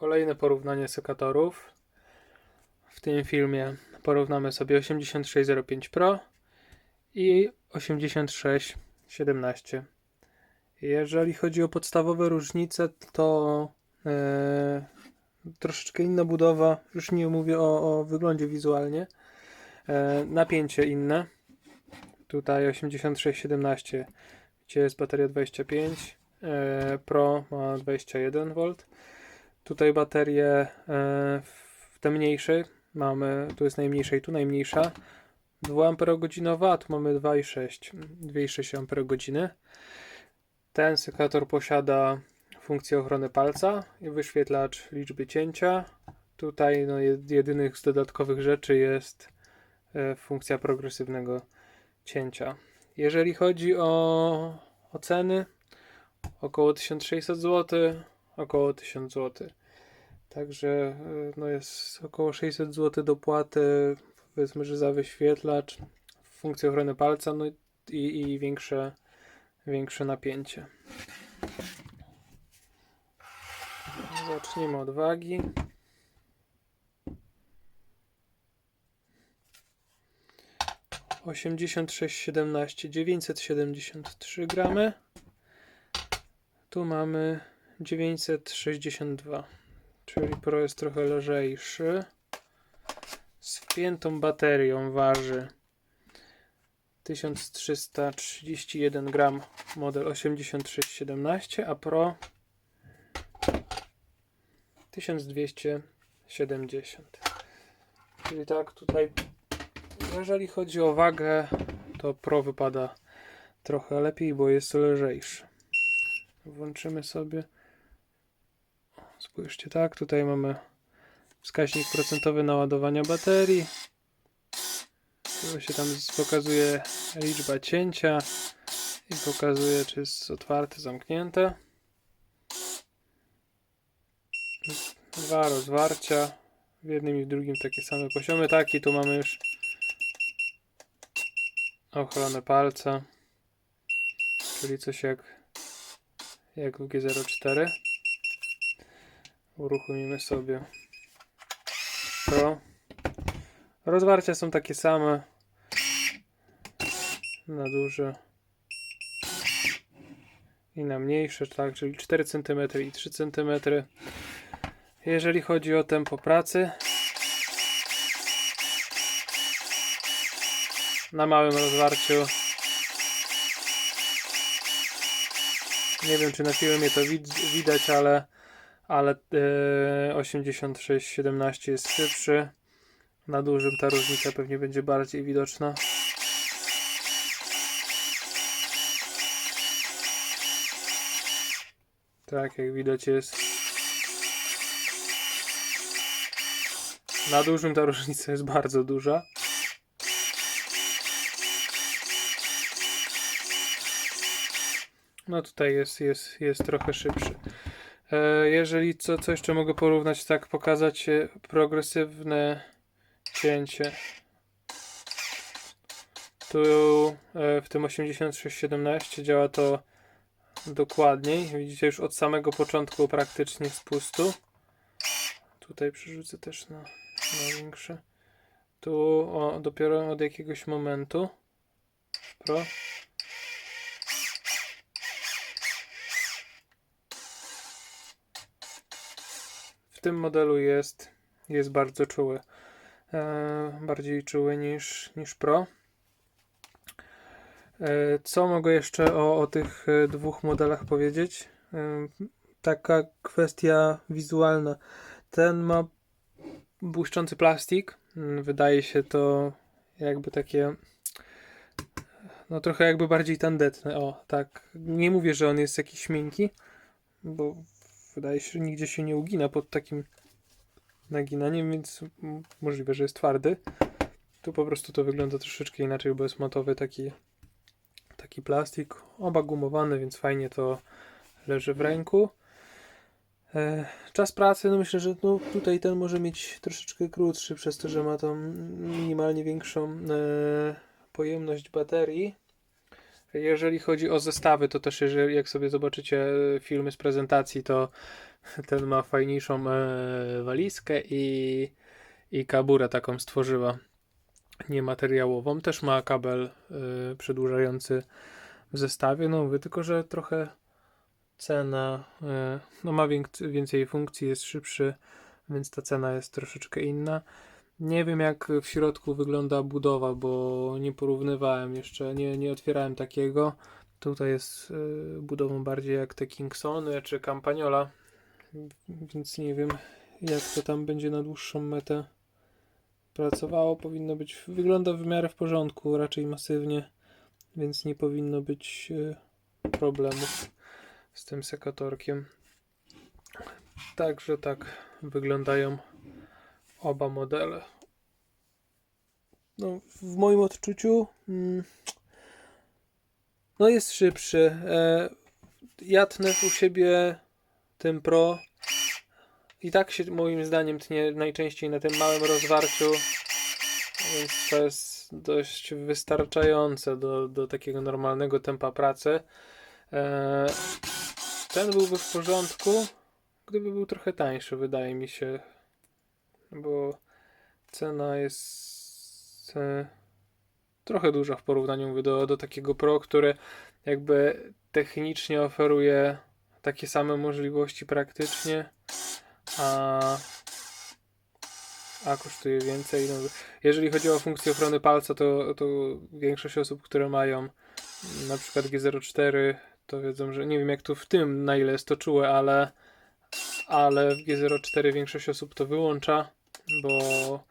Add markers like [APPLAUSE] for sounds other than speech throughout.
Kolejne porównanie sekatorów. W tym filmie porównamy sobie 8605 Pro i 8617. Jeżeli chodzi o podstawowe różnice, to e, troszeczkę inna budowa. Już nie mówię o, o wyglądzie wizualnie. E, napięcie inne. Tutaj 8617 gdzie jest bateria 25, e, Pro ma 21 V. Tutaj baterie e, w te mniejsze mamy, tu jest najmniejsza i tu najmniejsza, 2 Ah, tu mamy 2,6 2,6 Ah. Ten sekator posiada funkcję ochrony palca i wyświetlacz liczby cięcia. Tutaj no, jed- jedynych z dodatkowych rzeczy jest e, funkcja progresywnego cięcia. Jeżeli chodzi o, o ceny, około 1600 zł, około 1000 zł. Także y, no jest około 600 zł dopłaty, powiedzmy, że za wyświetlacz, funkcję ochrony palca, no i, i większe, większe napięcie. Zacznijmy od wagi. Osiemdziesiąt sześć siedemnaście dziewięćset siedemdziesiąt trzy gramy. Tu mamy 962, czyli Pro jest trochę lżejszy. Z wpiętą baterią waży 1331 gram model 8617, a Pro 1270. Czyli tak tutaj, jeżeli chodzi o wagę, to Pro wypada trochę lepiej, bo jest lżejszy. Włączymy sobie. Spójrzcie, tak, tutaj mamy wskaźnik procentowy naładowania baterii. Tu się tam pokazuje liczba cięcia i pokazuje, czy jest otwarte, zamknięte. Dwa rozwarcia. W jednym i w drugim takie same poziomy. Taki tu mamy już ochronę palca. Czyli coś jak jak w G04. Uruchomimy sobie Pro. Rozwarcia są takie same. Na duże i na mniejsze, tak, czyli 4 cm i 3 cm. Jeżeli chodzi o tempo pracy, na małym rozwarciu Nie wiem, czy na filmie to wid- widać, ale, ale e, 86-17 jest szybszy. Na dużym ta różnica pewnie będzie bardziej widoczna. Tak, jak widać jest. Na dużym ta różnica jest bardzo duża. No tutaj jest, jest, jest trochę szybszy. E, jeżeli co, co jeszcze mogę porównać, tak pokazać e, progresywne cięcie. Tu e, w tym 8617 działa to dokładniej. Widzicie już od samego początku praktycznie spustu. Tutaj przerzucę też na, na większe. Tu o, dopiero od jakiegoś momentu. Pro. W tym modelu jest, jest bardzo czuły. E, bardziej czuły niż, niż Pro. E, co mogę jeszcze o, o tych e, dwóch modelach powiedzieć? Taka kwestia wizualna. Ten ma błyszczący plastik. Mm, Wydaje się to jakby takie. No trochę jakby bardziej tandetne. O, tak. Nie mówię, że on jest jakiś miękki, bo wydaje się, że nigdzie się nie ugina pod takim naginaniem, więc możliwe, że jest twardy. Tu po prostu to wygląda troszeczkę inaczej, bo jest matowy taki, taki plastik. Oba gumowane, więc fajnie to leży w ręku. E, czas pracy, no myślę, że no tutaj ten może mieć troszeczkę krótszy, przez to, że ma tą minimalnie większą e, pojemność baterii. Jeżeli chodzi o zestawy, to też jeżeli, jak sobie zobaczycie e, filmy z prezentacji, to [LAUGHS] ten ma fajniejszą e, walizkę i, i kaburę taką stworzyła niemateriałową. Też ma kabel e, przedłużający w zestawie. No mówię, tylko że trochę cena, no ma więcej funkcji, jest szybszy, więc ta cena jest troszeczkę inna. Nie wiem jak w środku wygląda budowa, bo nie porównywałem jeszcze, nie, nie otwierałem takiego. Tutaj jest y, budową bardziej jak te Kingsony czy Campagnola, więc nie wiem jak to tam będzie na dłuższą metę pracowało. Powinno być, wygląda w miarę w porządku, raczej masywnie, więc nie powinno być y, problemów z tym sekatorkiem. Także tak wyglądają oba modele. No, w moim odczuciu mm, no jest szybszy. E, ja tnę u siebie tym Pro i tak się moim zdaniem tnie najczęściej na tym małym rozwarciu, więc to jest dość wystarczające do, do takiego normalnego tempa pracy. E, ten byłby w porządku, gdyby był trochę tańszy, wydaje mi się, bo cena jest e, trochę duża w porównaniu mówię, do, do takiego Pro, które jakby technicznie oferuje takie same możliwości praktycznie, a, a kosztuje więcej. No, jeżeli chodzi o funkcję ochrony palca, to, to większość osób, które mają na przykład G04, to wiedzą, że nie wiem jak to w tym, na ile jest to czułe, ale, ale w G04 większość osób to wyłącza, bo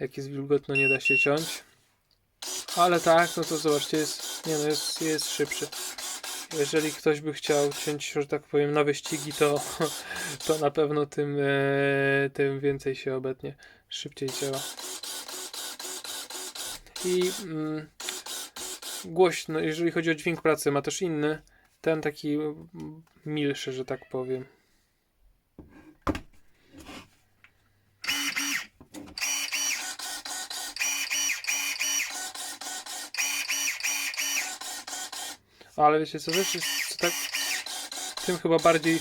jak jest wilgotno nie da się ciąć. Ale tak, no to zobaczcie, jest, nie no, jest, jest szybszy. Jeżeli ktoś by chciał ciąć, że tak powiem, na wyścigi, to, [LAUGHS] to na pewno tym, e, tym więcej się obetnie. Szybciej działa. I mm, głośno, jeżeli chodzi o dźwięk pracy, ma też inny. Ten taki milszy, że tak powiem. Ale wiecie co też jest tak tym chyba bardziej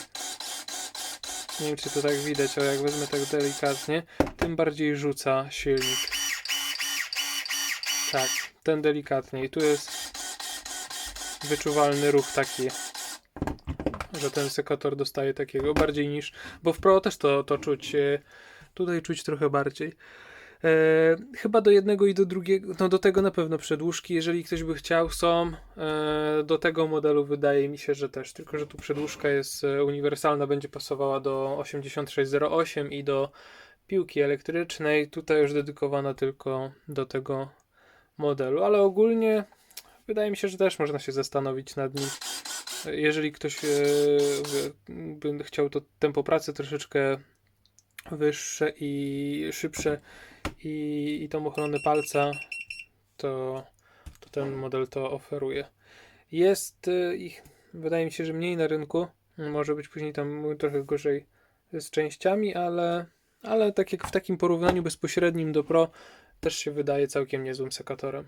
nie wiem czy to tak widać, ale jak wezmę tak delikatnie, tym bardziej rzuca silnik. Tak, ten delikatniej. Tu jest wyczuwalny ruch taki, że ten sekator dostaje takiego bardziej niż, bo w Pro też to, to czuć, e, tutaj czuć trochę bardziej. E, chyba do jednego i do drugiego, no do tego na pewno przedłużki, jeżeli ktoś by chciał, są. E, do tego modelu wydaje mi się, że też, tylko że tu przedłużka jest e, uniwersalna, będzie pasowała do 8608 i do piłki elektrycznej. Tutaj już dedykowana tylko do tego modelu, ale ogólnie wydaje mi się, że też można się zastanowić nad nim. Jeżeli ktoś e, by chciał to tempo pracy troszeczkę wyższe i szybsze i, i tą ochronę palca, to, to ten model to oferuje. Jest y, ich, wydaje mi się, że mniej na rynku. Może być później tam trochę gorzej z częściami, ale, ale tak jak w takim porównaniu bezpośrednim do Pro też się wydaje całkiem niezłym sekatorem.